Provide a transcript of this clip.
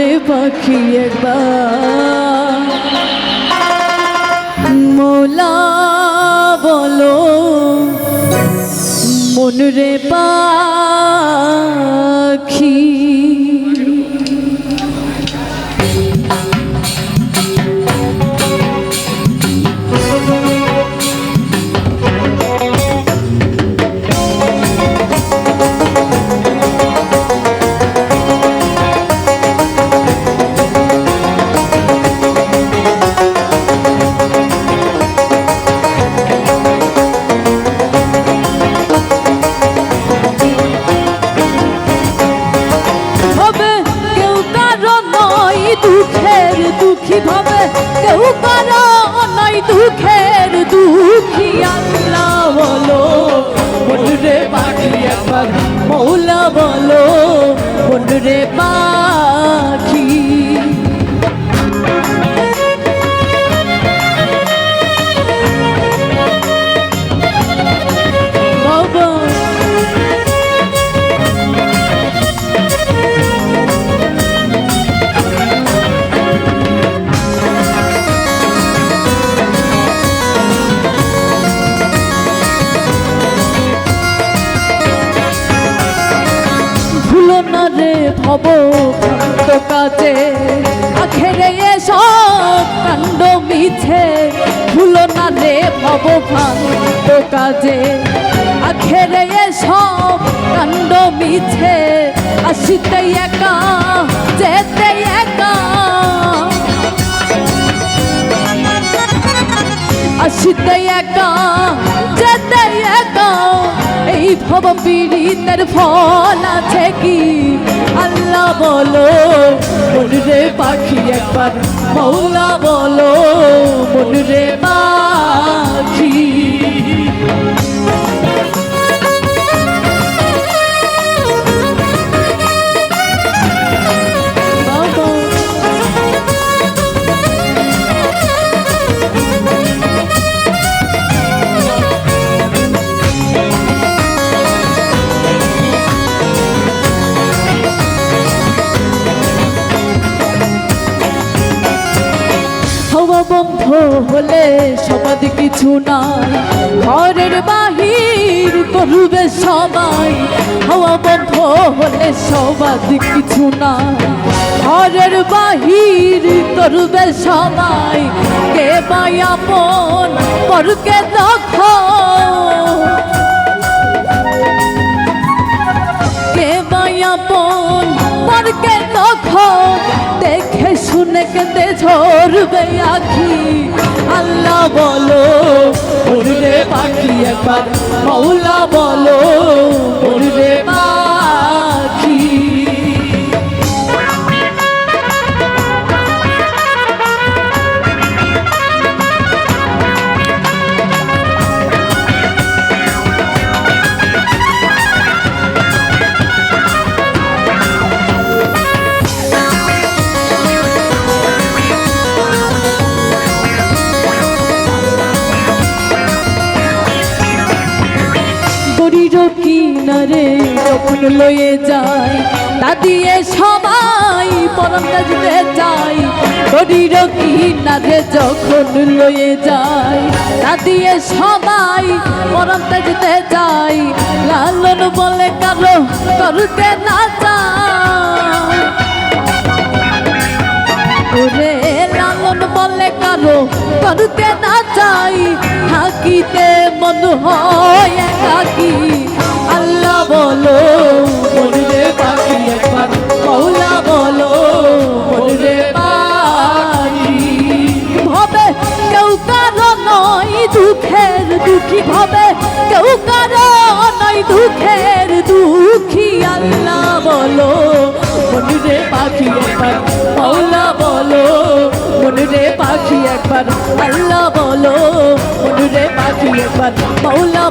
রে পাখি একবার। মোলা বলো মন রে পাখি দুঃখী ভাবে কেউ কারও নাই দুঃখের দুঃখী আল্লাহ বলো। বন্ধুরে পাখি মৌলা বলো। বন্ধুরে পাখি না রে ভব ভ্রান্ত কাজে। আখেরে এসব কাণ্ড মিছে, ভুলো না রে ভব ভ্রান্ত কাজে। আখেরে এসব কাণ্ড মিছে আসিতে একা যেতে ভব পীড়িতের ফল আছে কি? আল্লাহ বলো, মনুরে রে পাখি একবার, মৌলা বলো, মনুরে রে হলে সবাদ কিছু নাই। ঘরের বাহির করবে সবাই। হাওয়া বন্ধ হলে সবাদ কিছু নাই। ঘরের বাহির করবে সবাই। কে বাই আপন পরকে দখ। কে বায়াপন পরকে তখন দেখে শুনে কেঁদে ঝরবে আখি। বলো উড়বে পাখি একবার। মৌলা বলো উড়বে লয়ে যায়। তা দিয়ে সবাই পরমটা দিতে চাই গরির কিনারে যখন লয়ে যায়। তা দিয়ে সবাই পরমটা দিতে চাই লালন বলে কারও করতে না চায়। ওরে লালন বলে কারও করতে না চাই থাকিতে মন হয় একাকি। দুঃখের দুঃখী ভাবে, কেউ কারও নাই দুঃখের দুঃখী আল্লাহ বলো। মনুরে পাখি একবার, মাওলা বলো। মনুরে পাখি একবার, আল্লাহ বলো। মনুরে পাখি একবার মৌলা